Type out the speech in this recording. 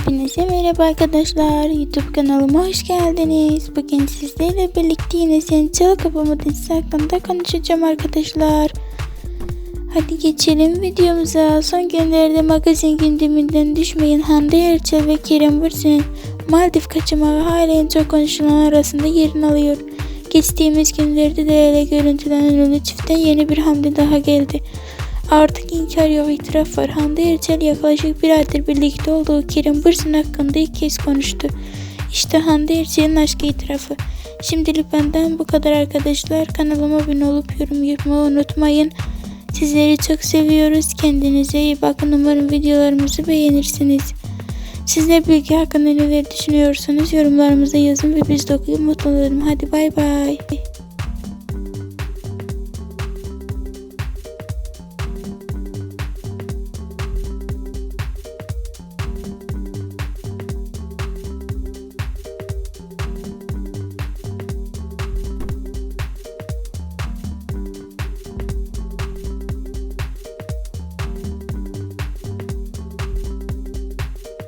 Hepinize merhaba arkadaşlar. YouTube kanalıma hoş geldiniz. Bugün sizlerle birlikte yine Sen Çal Kapama dizisi hakkında konuşacağım arkadaşlar. Hadi geçelim videomuza. Son günlerde magazin gündeminden düşmeyen Hande Erçel ve Kerem Bürsin'in Maldiv kaçamağı halen çok konuşulan arasında yerini alıyor. Geçtiğimiz günlerde değerli görüntülenen ünlü çiftten yeni bir hamle daha geldi. Artık inkar yok itiraf var. Hande Erçel yaklaşık bir aydır birlikte olduğu Kerem Bürsin hakkında ilk kez konuştu. İşte Hande Erçel'in aşk itirafı. Şimdilik benden bu kadar arkadaşlar. Kanalıma abone olup yorum yapmayı unutmayın. Sizleri çok seviyoruz. Kendinize iyi bakın. Umarım videolarımızı beğenirsiniz. Sizler bilgi hakkında neler düşünüyorsanız yorumlarımıza yazın ve biz de okuyup mutlu olurum. Hadi bay bay.